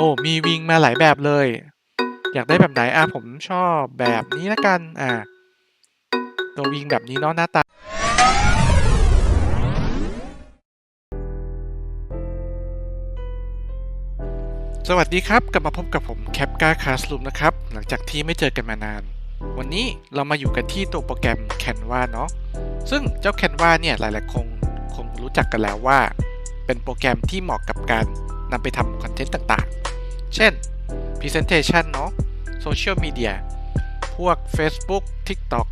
อ้มีวิงมาหลายแบบเลย อยากได้แบบไหนอะผมชอบแบบนี้ละกันอ่าตัววิงแบบนี้เนาะหน้าตาสวัสดีครับ กลับมาพบกับผมแคปกาคาสลูมนะครับ หลังจากที่ไม่เจอกันมานาน วันนี้เรามาอยู่กันที่ตัวโปรแกรม Canva เนาะซึ่งเจ้า Canva เนี่ยหลายๆคงคงรู้จักกันแล้วว่า เป็นโปรแกรมที่เหมาะกับการนำไปทำคอนเทนต์ต่างๆ เช่น Presentation เนาะ Social Media พวก Facebook TikTok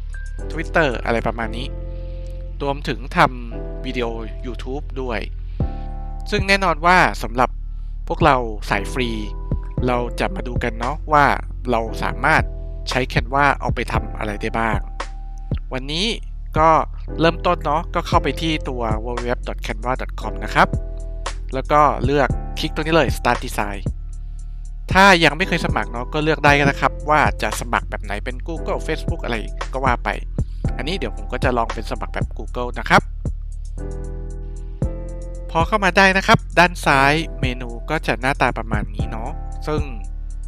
Twitter อะไรประมาณนี้ รวมถึงทำวิดีโอ YouTube ด้วย ซึ่งแน่นอนว่าสำหรับพวกเราสายฟรี เราจะมาดูกันเนาะว่าเราสามารถใช้ Canva เอาไปทำอะไรได้บ้าง วันนี้ก็เริ่มต้นเนาะก็เข้าไปที่ตัว www.canva.com นะครับ แล้วก็เลือกคลิกตรงนี้เลย Start Design ถ้ายังไม่เคยสมัครเนาะก็เลือกได้นะครับ ว่าจะสมัครแบบไหนเป็น Google Facebook อะไรก็ว่าไป อันนี้เดี๋ยวผมก็จะลองเป็นสมัครแบบ Google นะครับ พอเข้ามาได้นะครับ ด้านซ้ายเมนูก็จะหน้าตาประมาณนี้เนาะซึ่ง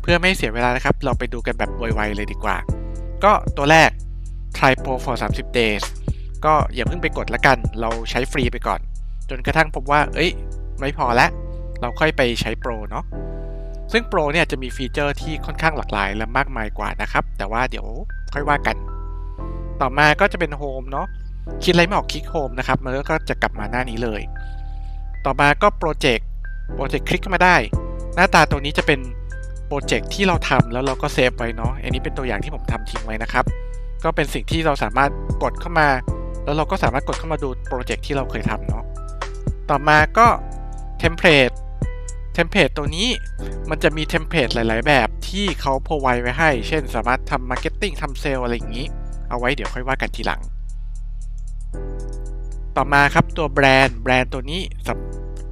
เพื่อไม่เสียเวลานะครับ เราไปดูกันแบบไวๆเลยดีกว่า ก็ตัวแรก try pro for 30 days ก็อย่าเพิ่งไปกดละกัน เราใช้ฟรีไปก่อน จนกระทั่งพบว่า เอ้ย ไม่พอแล้ว เราค่อยไปใช้โปรเนาะ ซึ่งโปรเนี่ยจะมีฟีเจอร์ที่ค่อนข้างหลากหลายและมากมายกว่านะครับ แต่ว่าเดี๋ยวค่อยว่ากัน ต่อมาก็จะเป็นโฮมเนาะคิดอะไรไม่ออกคลิกโฮมนะครับ มันก็จะกลับมาหน้านี้เลย ต่อมาก็โปรเจกต์โปรเจกต์คลิกเข้ามาได้ หน้าตาตัวนี้จะเป็นโปรเจกต์ที่เราทำแล้วเราก็เซฟไว้เนาะอันนี้เป็นตัวอย่างที่ผมทำทิ้งไว้นะครับ ก็เป็นสิ่งที่เราสามารถกดเข้ามา แล้วเราก็สามารถกดเข้ามาดูโปรเจกต์ที่เราเคยทำเนาะต่อมาก็เทมเพลต ทมเพลตตัวนี้มันจะมีเทมเพลตหลาย ๆ แบบที่เขาพอไว้ไว้ให้ เช่นสามารถทำมาร์เก็ตติ้งทำเซลอะไรอย่างนี้ เอาไว้เดี๋ยวค่อยว่ากันทีหลัง ต่อมาครับตัวแบรนด์แบรนด์ตัวนี้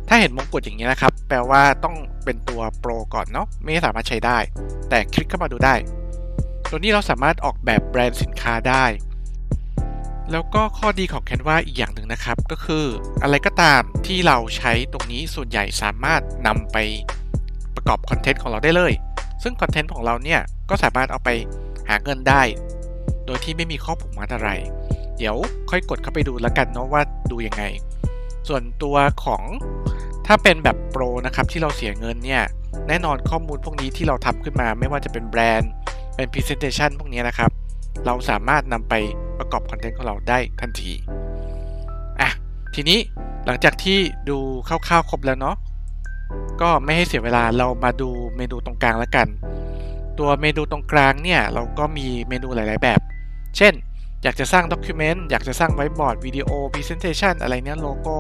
ถ้าเห็นมงกุฎอย่างนี้นะครับ แปลว่าต้องเป็นตัวโปรก่อนเนาะไม่สามารถใช้ได้ แต่คลิกเข้ามาดูได้ ตัวนี้เราสามารถออกแบบแบรนด์สินค้าได้ แล้วก็ข้อดีของ Canva อีกอย่างหนึ่งนะครับ ก็คืออะไรก็ตามที่เราใช้ตรงนี้ส่วนใหญ่สามารถนำไปประกอบคอนเทนต์ของเราได้เลย ซึ่งคอนเทนต์ของเราเนี่ยก็สามารถเอาไปหาเงินได้ โดยที่ไม่มีข้อผูกมัดอะไร เดี๋ยวค่อยกดเข้าไปดูแล้วกันเนาะว่าดูยังไง ส่วนตัวของถ้าเป็นแบบโปรนะครับที่เราเสียเงินเนี่ยแน่นอนข้อมูลพวกนี้ที่เราทำขึ้นมา ไม่ว่าจะเป็นแบรนด์เป็น Presentation พวกนี้นะครับ เราสามารถนำไป ประกอบคอนเทนต์ของเราได้ทันทีอะทีนี้หลังจากที่ดูคร่าวๆครบแล้วเนาะก็ไม่ให้เสียเวลาเรามาดูเมนูตรงกลางแล้วกัน ตัวเมนูตรงกลางเนี่ยเราก็มีเมนูหลายๆแบบ เช่น อยากจะสร้างด็อกิเมนต์อยากจะสร้างไวบอร์ดวิดีโอ Presentation อะไรเนี้ยโลโก้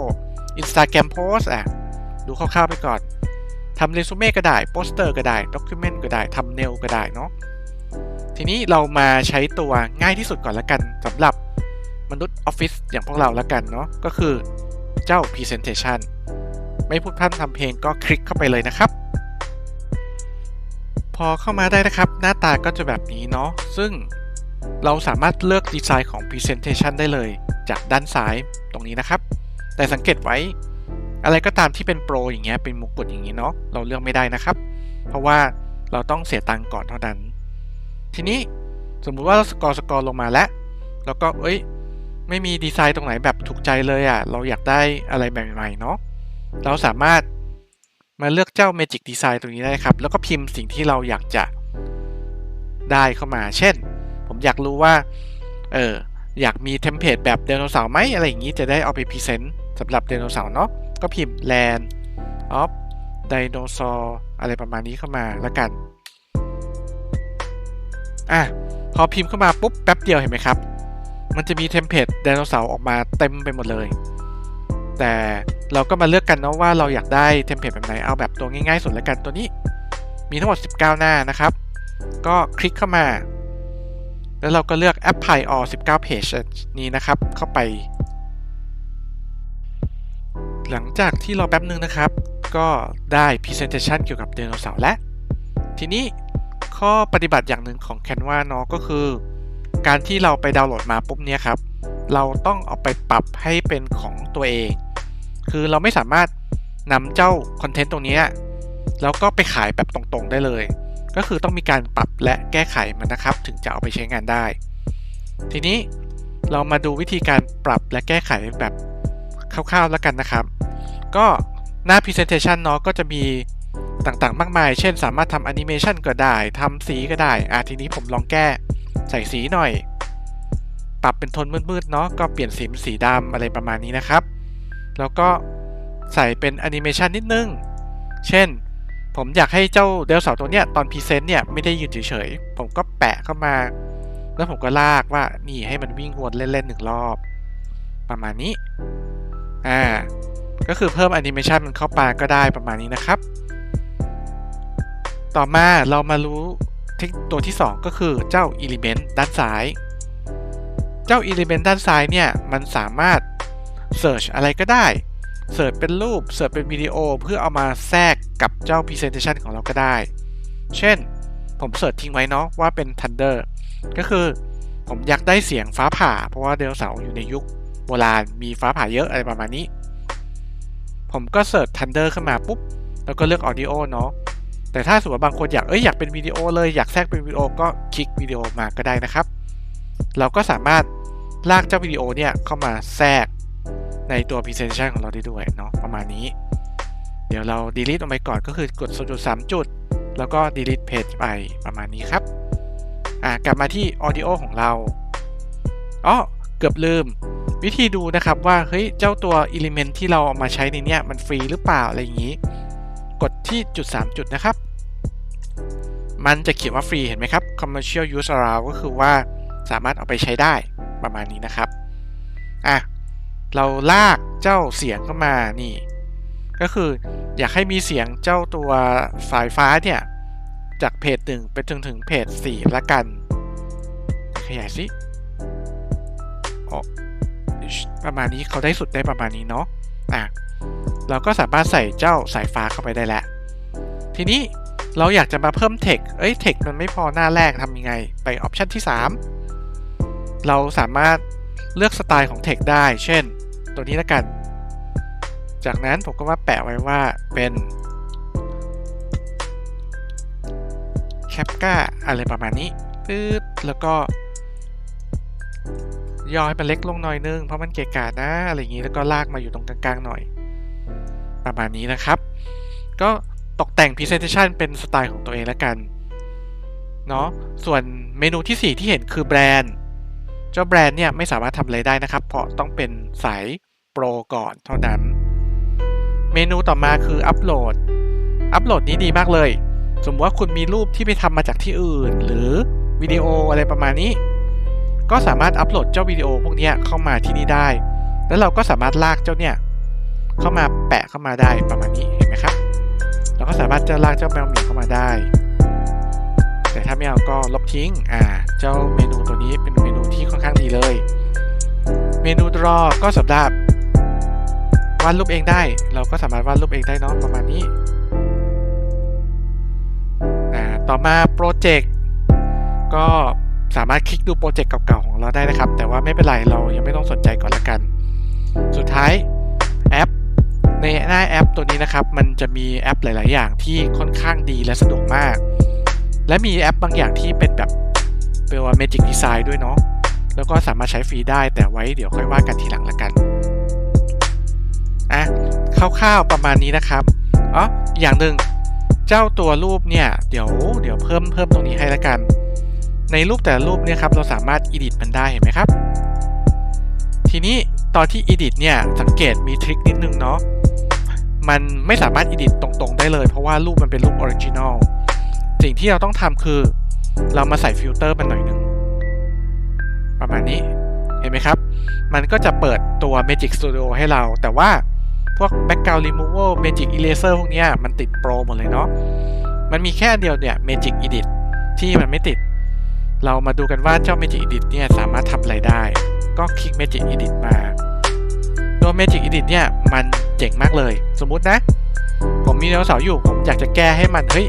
Instagram Post อะดูคร่าวๆไปก่อนทำเรซูเม่ก็ได้โปสเตอร์ก็ได้ด็อกิเมนต์ก็ได้ทำเนลก็ได้เนาะ ทีนี้เรามาใช้ตัวง่ายที่สุดก่อนละกันสำหรับมนุษย์ออฟฟิศอย่างพวกเราละกันเนาะก็คือเจ้า Presentation ไม่พูดพร่ำทำเพลงก็คลิกเข้าไปเลยนะครับ พอเข้ามาได้นะครับ หน้าตาก็จะแบบนี้เนาะซึ่งเราสามารถเลือกดีไซน์ของ Presentation ได้เลย จากด้านซ้ายตรงนี้นะครับ แต่สังเกตไว้อะไรก็ตามที่เป็นโปรอย่างเงี้ยเป็นมงกุฎอย่างนี้เนาะเราเลือกไม่ได้นะครับ เพราะว่าเราต้องเสียตังค์ก่อนเท่านั้น ทีนี้สมมุติว่าเราสกอร์สกอร์ลงมาแล้ว แล้วก็เอ้ยไม่มีดีไซน์ตรงไหนแบบถูกใจเลยอะ่ะ เราอยากได้อะไรใหม่ๆเนาะเราสามารถมาเลือกเจ้า Magic Design ตรงนี้ได้ครับ แล้วก็พิมพ์สิ่งที่เราอยากจะได้เข้ามา เช่น ผมอยากรู้ว่า เอออยากมีเทมเพลตแบบไดโนเสาร์ไหมอะไรอย่างนี้จะได้เอาไปพรีเซนต์สำหรับไดโนเสาร์เนาะก็พิมพ์ Land of Dinosaur อะไรประมาณนี้เข้ามาแล้วกัน อะพอพิมพ์เข้ามาปุ๊บแป๊บเดียวเห็นไหมครับ มันจะมีเทมเพลตไดโนเสาร์ออกมาเต็มไปหมดเลย แต่เราก็มาเลือกกันเนาะว่าเราอยากได้เทมเพลตแบบไหนเอาแบบตัวง่ายๆสุดแล้วกันตัวนี้ มีทั้งหมด 19 หน้านะครับ ก็คลิกเข้ามา แล้วเราก็เลือก apply all 19 page นี้นะครับเข้าไป หลังจากที่เรอแป๊บนึงนะครับ ก็ได้ presentation เกี่ยวกับไดโนเสาร์และ ทีนี้ ข้อปฏิบัติอย่างหนึ่งของ Canva เนาะก็คือ การที่เราไปดาวน์โหลดมาปุ๊บเนี่ยครับ เราต้องเอาไปปรับให้เป็นของตัวเอง คือเราไม่สามารถนำเจ้าคอนเทนต์ตรงนี้แล้วก็ไปขายแบบตรงๆได้เลย ก็คือต้องมีการปรับและแก้ไขมันนะครับ ถึงจะเอาไปใช้งานได้ ทีนี้เรามาดูวิธีการปรับและแก้ไขแบบคร่าวๆแล้วกันนะครับ ก็หน้า Presentation เนาะก็จะมี ต่างๆ มากมาย เช่น สามารถทำแอนิเมชันก็ได้ทำสีก็ได้ อะทีนี้ผมลองแก้ใส่สีหน่อย ปรับเป็นโทนมืดๆเนาะก็เปลี่ยนสีเป็นสีดำอะไรประมาณนี้นะครับ แล้วก็ใส่เป็นแอนิเมชันนิดนึง เช่น ผมอยากให้เจ้าเดลเสาร์ตัวเนี้ยตอนพรีเซนต์เนี่ยไม่ได้ยืนเฉยๆ ผมก็แปะเข้ามา แล้วผมก็ลากว่านี่ให้มันวิ่งวนเล่นๆหนึ่งรอบ ประมาณนี้ อ่า ก็คือเพิ่มแอนิเมชันมันเข้าไปก็ได้ประมาณนี้นะครับ ต่อมาเรามารู้ตัวที่ 2 ก็คือเจ้า Element ด้านซ้าย เจ้า Element ด้านซ้ายเนี่ย มันสามารถ Search อะไรก็ได้เสิร์ชเป็นรูปเสิร์ชเป็นวิดีโอ เพื่อเอามาแทรกกับเจ้า Presentation ของเราก็ได้ เช่น ผมเสิร์ชทิ้งไว้เนาะว่าเป็น Thunder ก็คือผมอยากได้เสียงฟ้าผ่า เพราะว่าเดลเสาอยู่ในยุคโบราณมีฟ้าผ่าเยอะอะไรประมาณนี้ ผมก็เสิร์ช Thunder ขึ้นมาปุ๊บ แล้วก็เลือก Audio เนาะ แต่ถ้าสมมติบางคนอยากเอ้ยอยากเป็นวิดีโอเลยอยากแทรกเป็นวิดีโอก็คลิกวิดีโอมาก็ได้นะครับ เราก็สามารถลากเจ้าวิดีโอเนี่ยเข้ามาแทรกในตัว Presentation ของเราได้ด้วยเนาะประมาณนี้ เดี๋ยวเรา delete ออกไปก่อนก็คือกดจุด3จุด แล้วก็ delete page ไปประมาณนี้ครับอ่ากลับมาที่ audio ของเราอ๋อเกือบลืม วิธีดูนะครับว่าเฮ้ยเจ้าตัว element ที่เราเอามาใช้ในเนี้ยมันฟรีหรือเปล่าอะไรอย่างนี้ กดที่จุด 3 จุดนะครับ มันจะเขียนว่าฟรีเห็นไหมครับ commercial use allow ก็คือว่าสามารถเอาไปใช้ได้ประมาณนี้นะครับ อะ เราลากเจ้าเสียงเข้ามานี่ ก็คืออยากให้มีเสียงเจ้าตัวสายฟ้าเนี่ย จากเพจหนึ่งไปจนถึงเพจ4ละกัน ขยายสิประมาณนี้เขาได้สุดได้ประมาณนี้เนาะ อะ เราก็สามารถใส่เจ้าสายฟ้าเข้าไปได้แล้ว ทีนี้ เราอยากจะมาเพิ่มเทคเอ้ยเทคมันไม่พอหน้าแรกทำยังไง ไปออปชันที่ 3 เราสามารถเลือกสไตล์ของเทคได้ เช่น ตัวนี้ละกัน จากนั้นผมก็มาแปะไว้ว่าเป็นแคปก้าอะไรประมาณนี้ปึ๊บแล้วก็ย่อให้มันเล็กลงหน่อยนึง เพราะมันเกะกะนะอะไรอย่างนี้แล้วก็ลากมาอยู่ตรงกลางๆหน่อย ประมาณนี้นะครับ ก็ ตกแต่ง Presentation เป็นสไตล์ของตัวเองแล้วกันเนาะส่วนเมนูที่ 4 ที่เห็นคือแบรนด์ เจ้าแบรนด์เนี่ยไม่สามารถทำอะไรได้นะครับ เพราะต้องเป็นสายโปรก่อนเท่านั้น เมนูต่อมาคืออัปโหลด อัปโหลดนี้ดีมากเลย สมมติว่าคุณมีรูปที่ไปทำมาจากที่อื่น หรือวิดีโออะไรประมาณนี้ ก็สามารถอัปโหลดเจ้าวิดีโอพวกนี้เข้ามาที่นี่ได้ แล้วเราก็สามารถลากเจ้าเนี่ยเข้ามาแปะเข้ามาได้ประมาณนี้ เราก็สามารถจะลากเจ้าแมวเหมียวเข้ามาได้ แต่ถ้าไม่เอาก็ลบทิ้ง อ่า เจ้าเมนูตัวนี้เป็นเมนูที่ค่อนข้างดีเลย เมนูดรอก็สำหรับวาดรูปเองได้ เราก็สามารถวาดรูปเองได้เนาะประมาณนี้ อ่า ต่อมาโปรเจกต์ก็สามารถคลิกดูโปรเจกต์เก่าๆของเราได้นะครับ แต่ว่าไม่เป็นไร เรายังไม่ต้องสนใจก่อนละกัน สุดท้าย ในหน้าแอปตัวนี้นะครับ มันจะมีแอปหลาย ๆ อย่างที่ค่อนข้างดีและสะดวกมาก และมีแอปบางอย่างที่เป็นแบบเป็นว่า Magic Design ด้วยเนาะ แล้วก็สามารถใช้ฟรีได้แต่ไว้เดี๋ยวค่อยว่ากันทีหลังละกันอะคร่าว ๆ ประมาณนี้นะครับอ๋ออย่างหนึ่งเจ้าตัวรูปเนี่ย เดี๋ยวเดี๋ยวเพิ่มเพิ่มตรงนี้ให้ละกัน ในรูปแต่ละรูปเนี่ยครับเราสามารถ edit มันได้เห็นไหมครับ ทีนี้ตอนที่ edit เนี่ยสังเกตมีทริคนิดนึงเนาะ มันไม่สามารถ edit ตรงๆได้เลย เพราะว่ารูปมันเป็นรูปออริจินอลสิ่งที่เราต้องทำคือเรามาใส่ฟิลเตอร์มันหน่อยหนึ่งประมาณนี้เห็นไหมครับ มันก็จะเปิดตัว Magic Studio ให้เรา แต่ว่าพวก Background Removal Magic Eraser พวกนี้มันติดโปรหมดเลยเนาะ มันมีแค่เดียวเนี่ย Magic Edit ที่มันไม่ติด เรามาดูกันว่าเจ้า Magic Edit เนี่ยสามารถทำอะไรได้ ก็คลิก Magic Edit มา ตัว Magic Edit เนี่ย มันเจ๋งมากเลย สมมุตินะ ผมมีไดโนเสาร์อยู่ ผมอยากจะแก้ให้มันเฮ้ย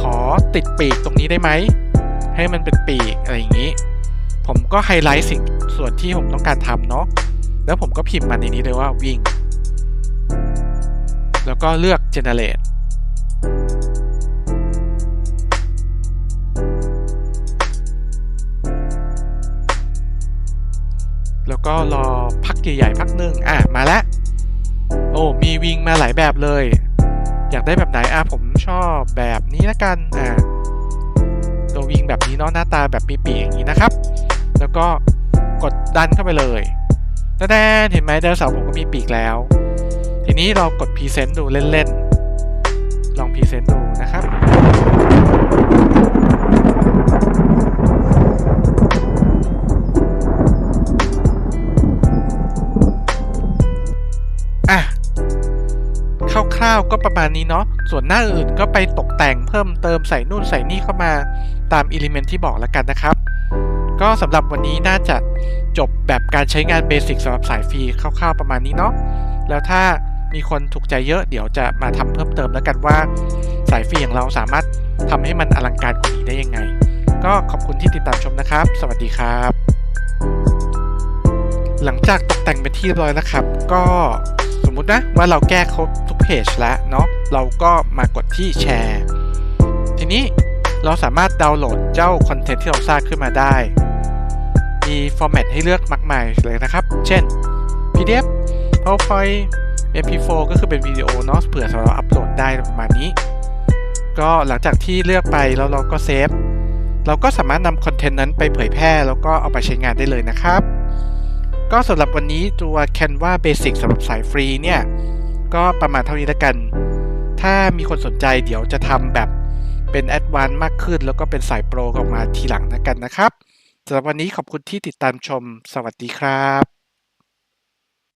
ขอติดปีกตรงนี้ได้ไหม ให้มันเป็นปีกอะไรอย่างนี้ ผมก็ไฮไลท์สิ่งส่วนที่ผมต้องการทำเนาะแล้วผมก็พิมพ์มันในนี้เลยว่าวิ่ง แล้วก็เลือก generate แล้วก็รอพักใหญ่ๆพักหนึ่งอะ มาแล้ว มีวิงมาหลายแบบเลย อยากได้แบบไหนอะผมชอบแบบนี้ละกันอะตัววิงแบบนี้เนาะหน้าตาแบบมีปีกอย่างนี้นะครับ แล้วก็กดดันเข้าไปเลยแน่ๆเห็นไหมไดโนเสาร์ผมก็มีปีกแล้ว ทีนี้เรากดพรีเซนต์ดูเล่นๆ ลองพรีเซนต์ดูนะครับ ร่าวๆก็ประมาณนี้เนาะ ส่วนหน้าอื่นก็ไปตกแต่งเพิ่มเติมใส่นู่นใส่นี่เข้ามาตามอิเลเมนที่บอกแล้วกันนะครับ ก็สำหรับวันนี้น่าจะจบแบบการใช้งานเบสิกสำหรับสายฟรีคร่าวๆประมาณนี้เนาะ แล้วถ้ามีคนถูกใจเยอะเดี๋ยวจะมาทำเพิ่มเติมแล้วกันว่า สายฟรีอย่างเราสามารถทำให้มันอลังการกว่านี้ได้ยังไง ก็ขอบคุณที่ติดตามชมนะครับ สวัสดีครับ หลังจากตกแต่งเป็นที่เรียบร้อยแล้วครับ ก็สมมุตินะว่าเราแก้คร เพจแล้วเนาะเราก็มากดที่แชร์ทีนี้เราสามารถดาวน์โหลดเจ้าคอนเทนต์ที่เราสร้างขึ้นมาได้ มีฟอร์แมตให้เลือกมากมายเลยนะครับ เช่น PDF PowerPoint MP4 ก็คือเป็นวิดีโอเนาะเผื่อเราอัปโหลดได้ประมาณนี้ ก็หลังจากที่เลือกไปแล้วเราก็เซฟ เราก็สามารถนำคอนเทนต์นั้นไปเผยแพร่ แล้วก็เอาไปใช้งานได้เลยนะครับ ก็สำหรับวันนี้ตัว Canva Basic สำหรับสายฟรีเนี่ย ก็ประมาณเท่านี้แล้วกัน ถ้ามีคนสนใจเดี๋ยวจะทำแบบเป็นแอดวานซ์มากขึ้น แล้วก็เป็นสายโปรออกมาทีหลังนะกันนะครับสำหรับวันนี้ขอบคุณที่ติดตามชม สวัสดีครับ